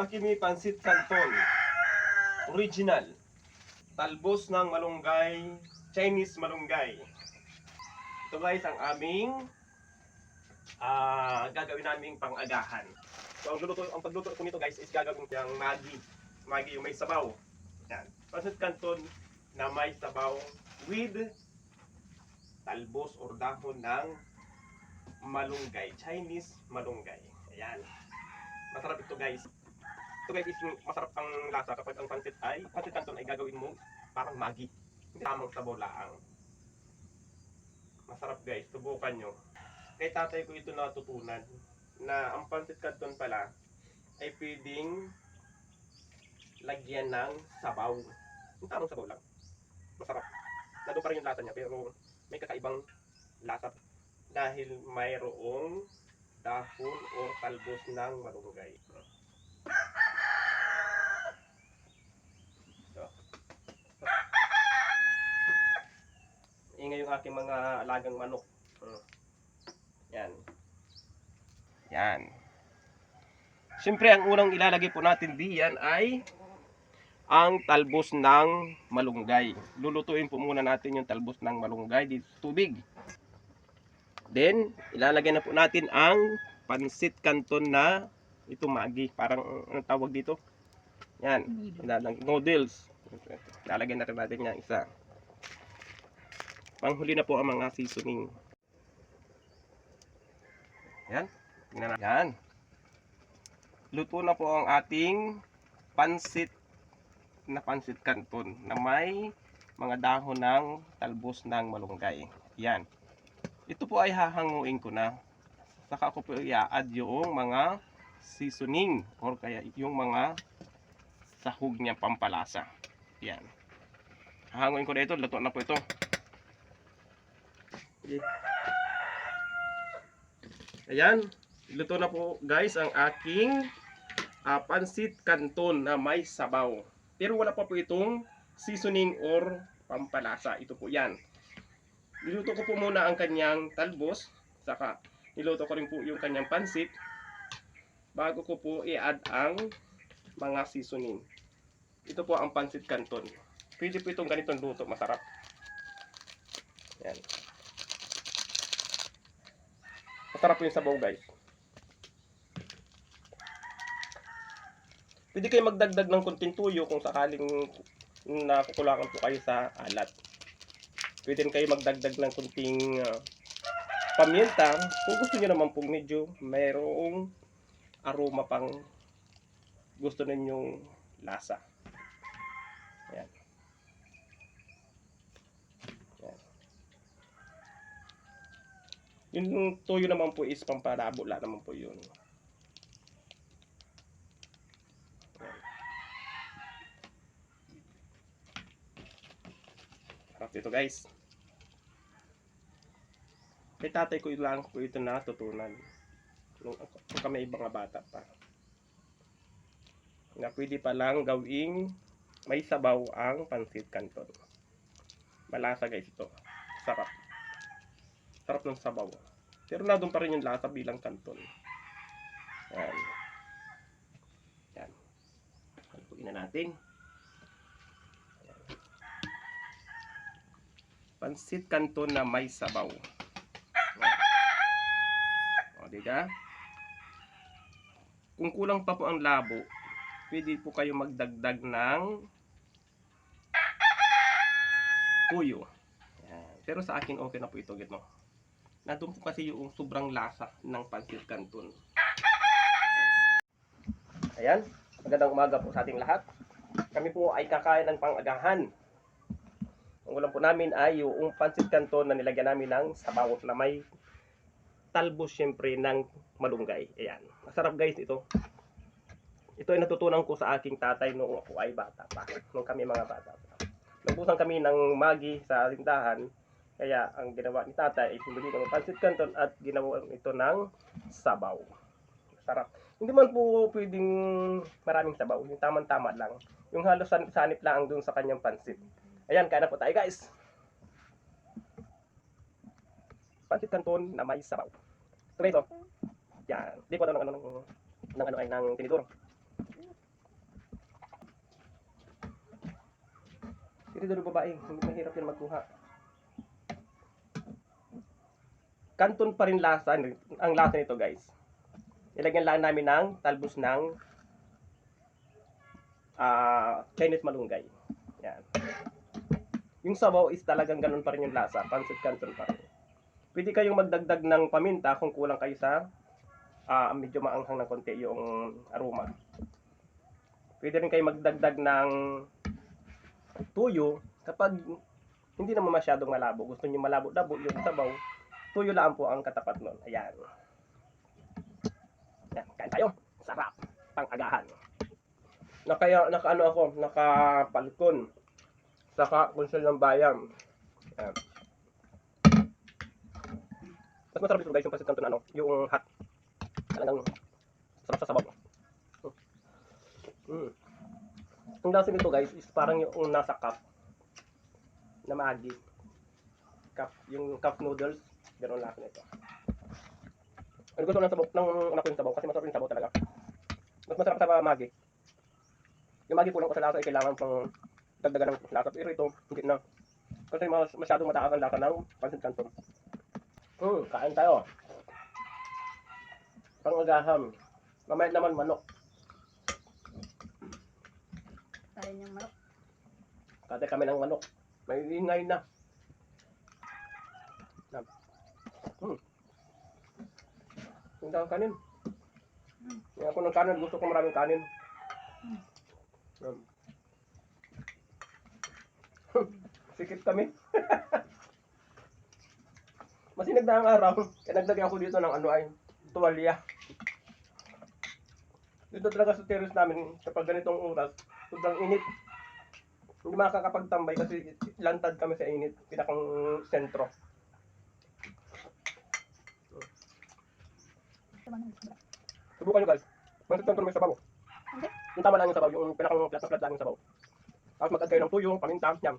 Lakimi Pansit Canton. Original. Talbos ng malunggay. Chinese malunggay. Ito guys ang aming ah gagawin naming pang-agahan. So ang luluto, ang pagluto ko nito guys is gagawin ko yung Maggi. Maggi yung may sabaw. Yan. Pansit Canton na may sabaw with talbos or dahon ng malunggay. Chinese malunggay. Ayan. Masarap ito guys. Guys is masarap ang lasa kapag ang pansit ay, pansit canton ay gagawin mo parang magi. Hindi tamang sabaw laang. Masarap guys, subukan nyo. Kay tatay ko ito natutunan na ang pansit canton pala ay pwedeng lagyan ng sabaw. Yung tamang sabaw lang. Masarap. Nandun pa rin yung lasa niya pero may kakaibang lasa dahil mayroong dahon o talbos ng malunggay. Ito. Ingay yung aking mga alagang manok. Hmm. Yan. Yan. Siyempre, ang unang ilalagay po natin diyan ay ang talbos ng malunggay. Lulutuin po muna natin yung talbos ng malunggay dito sa tubig. Then, ilalagay na po natin ang pansit canton na ito magi. Parang anong tawag dito? Yan. Ilalagay, noodles. Ilalagay na rin natin yung isa. Panghuli na po ang mga seasoning. Yan. Yan. Luto na po ang ating pansit na pansit canton na may mga dahon ng talbos ng malunggay. Yan. Ito po ay hahanguin ko na. Saka ko po i-add yung mga seasoning or kaya yung mga sahog niya pampalasa. Yan. Hahanguin ko na ito. Luto na po ito. Ayan. Luto na po guys ang aking ah, pansit canton na may sabaw. Pero wala pa po itong seasoning or pampalasa. Ito po yan. Niluto ko po muna ang kanyang talbos. Saka niluto ko rin po yung kanyang pansit. Bago ko po i-add ang mga seasoning. Ito po ang pansit canton. Pwede po itong ganitong luto. Masarap. Yan. Masarap po yung sabaw guys. Pwede kayo magdagdag ng konting tuyo kung sakaling nakukulangan po kayo sa alat. Pwede rin kayo magdagdag ng konting ah, paminta kung gusto niyo naman pong medyo mayroong aroma pang gusto ninyong lasa. Ayan. Ayan. Yung tuyo naman po is pamparabo lang naman po yun. Sarap ito guys. Kay tatay ko lang po ito natutunan. Nung, nung kami ibang bata pa. Na pwede pa lang gawing may sabaw ang pansit canton. Malasa guys ito. Sarap. Sarap ng sabaw. Pero na pa rin yung lasa bilang canton. Yan. Yan. Haluin na natin. Pansit canton na may sabaw. O, di ka? Kung kulang pa po ang labo, pwede po kayo magdagdag ng tuyo. Yan. Pero sa akin okay na po ito, gito. Nandun po kasi yung sobrang lasa ng pansit canton. Ayan, magandang umaga po sa ating lahat. Kami po ay kakain ng pang-agahan. Ang ulam po namin ay yung pansit canton na nilagyan namin ng sabaw na may talbos syempre ng malunggay. Ayan. Masarap guys ito. Ito ay natutunan ko sa aking tatay noong ako ay bata pa. Nung kami mga bata pa. Nagbusan kami ng magi sa tindahan. Kaya ang ginawa ni tatay ay sinuli ng pancit canton at ginawa ito ng sabaw. Sarap. Hindi man po pwedeng maraming sabaw. Yung tamang-tama lang. Yung halos sanip, sanip lang dun sa kanyang pansit. Ayan, kain na po tayo guys. Pancit canton na may sabaw. Tomato. Yan. Di ko daw ng ano ng, ng ano ay ng tinidor. Tinidor babae. Mahirap yan magkuha. Kanton pa rin lasa, ang lasa nito guys. Nilagyan lang namin ng talbos ng ah Chinese malunggay. Yan. Yung sabaw is talagang ganun pa rin yung lasa, pancit canton pa rin. Pwede kayong magdagdag ng paminta kung kulang kayo sa ah medyo maanghang ng konti yung aroma. Pwede rin kayo magdagdag ng tuyo kapag hindi naman masyadong malabo. Gusto niyo malabo-labo yung sabaw, tuyo lang po ang katapat nun. Ayan. Yan, kain tayo. Sarap. Pang-agahan. Nakaya, naka ano ako, naka-balkon. Saka konsul ng bayan. Ayan. Mas masarap dito guys yung pasit kanton ano, yung hot. Talagang sarap sa sabaw. Mm. Ang lasa nito guys is parang yung nasa cup na Maggi. Cup, yung cup noodles, gano'n lasa nito. Ang gusto ng sabaw, ng anak ko yung sabaw kasi masarap yung sabaw talaga. Mas masarap sa Maggi. Yung Maggi kulang ko sa lasa ay kailangan pang dagdagan ng lasa. Pero ito, hindi na. Kasi mas, masyadong mataas ang lasa ng pansit canton. Hmm, kain tayo. Pangagaham. Mamaya naman manok. Tayo niyang manok. Kate kami ng manok. May ingay na. Nam. Hmm. Ang dami kanin. Hmm. Kaya ako ng kanin, gusto ko maraming kanin. Nam. Sikip kami. Masinag na ang araw. Kaya naglagay ako dito ng ano ay tuwalya. Dito talaga sa terrace namin, kapag ganitong oras, sobrang init. Hindi makakapagtambay kasi lantad kami sa init, pinakang sentro. Tama na. sobra. Subukan nyo guys. Mansit lang may sabaw. Hindi. Yung tama lang yung sabaw, yung pinakang flat na flat lang yung sabaw. Tapos mag-add kayo ng tuyo, paminta, yam.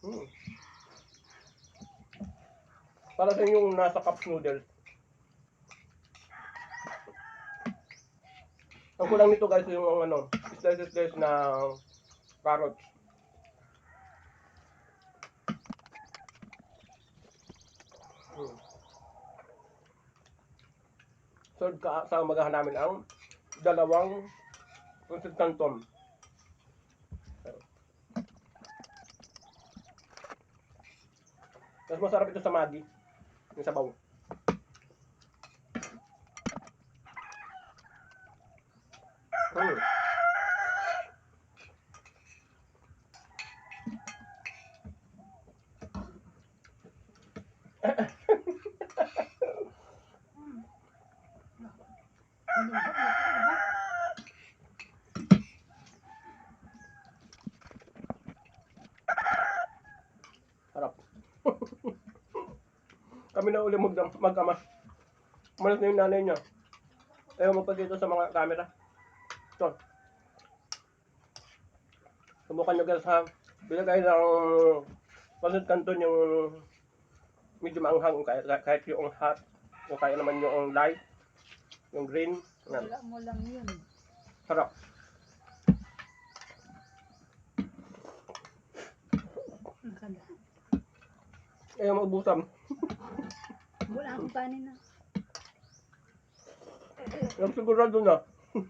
Hmm. Para sa yung nasa cup noodles. Ang kulang nito guys yung ano, slices slices na carrots. So, kasama namin ang dalawang Kunsit Canton. Mas masarap ito sa Maggi. Yung sabaw. Hmm. Hindi na. Diba? Harap. Kami na uli mag mag-ama. Malas na yung nanay niya. Ayaw magpagdito sa mga camera. Ito. Subukan nyo guys ha. Bila kayo ng pasit kanton yung medyo maanghang kahit, kahit yung hot o kaya naman yung light yung green yan. Wala mo lang yun. sarap ayaw maubusan Wala akong kanin na. Yung sigurado na.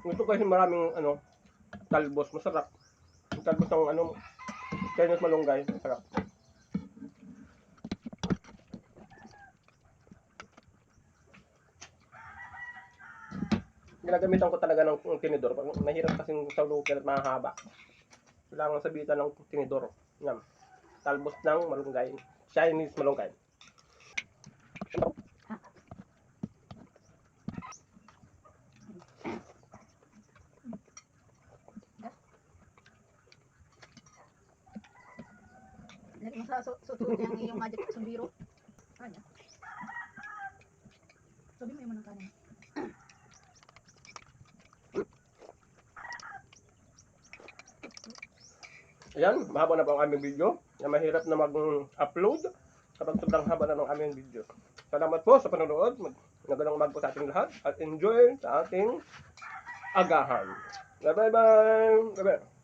Gusto kasi maraming ano, talbos, masarap. Yung talbos ng ano, Chinese malunggay, masarap. Ginagamitan ko talaga ng tinidor. Pag Mahirap kasing sa lukir at mahaba. Kailangan sabitan ng tinidor. Yan. Talbos ng malunggay. Chinese malunggay. Lagi mo sa su- susunod yung iyong magic sumbiro. Ano? Sabi mo yung manang kanin. Ayan, mahaba na po ang aming video. Yan, mahirap na mag-upload kapag sobrang haba na ng aming video. Salamat po sa panonood. Mag- Magandang umaga po sa ating lahat at enjoy sa ating agahan. Bye-bye! Bye-bye!